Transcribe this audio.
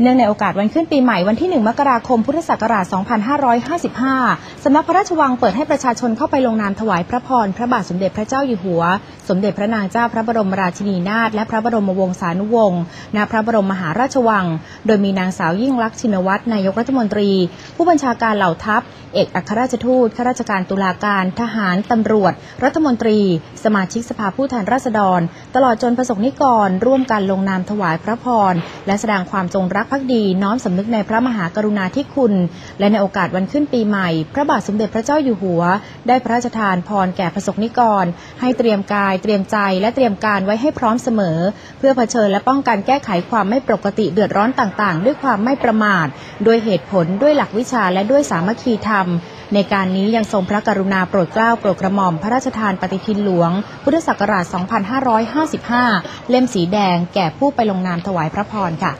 เนื่องในโอกาสวันขึ้นปีใหม่วันที่ 1 มกราคม พุทธศักราช 2555 สำนักพระราชวังเปิดให้ประชาชนเข้าไปลงนามถวายพระพร พระบาทสมเด็จพระเจ้าอยู่หัว สมเด็จพระนางเจ้าพระบรมราชินีนาถ และพระบรมวงศานุวงศ์ ณ พระบรมมหาราชวัง โดยมีนางสาวยิ่งลักษณ์ชินวัตร นายกรัฐมนตรี ผู้บัญชาการเหล่าทัพ เอกอัครราชทูต ข้าราชการตุลาการ ทหาร ตำรวจ รัฐมนตรี สมาชิกสภาผู้แทนราษฎร ตลอดจนประสงค์นิกร ร่วมกันลงนามถวายพระพร และแสดงความจงรักภักดีน้อมสำนึกในพระมหากรุณาธิคุณ และในโอกาสวันขึ้นปีใหม่ พระบาทสมเด็จพระเจ้าอยู่หัว ได้พระราชทานพรแก่ประสงค์นิกร ให้เตรียมกายเตรียมใจและเตรียมการไว้ให้พร้อมเสมอ เพื่อเผชิญและป้องกันแก้ไขความไม่ปกติเดือดร้อนต่างๆ ด้วยความไม่ประมาท ด้วยเหตุผลด้วยหลักวิชาและด้วยสามัคคีธรรมในการนี้ยังทรงพระกรุณาโปรดเกล้าโปรดกระหม่อมพระราชทานปฏิทินหลวง พุทธศักราช 2555 เล่มสีแดงแก่ผู้ไปลงนามถวายพระพรค่ะ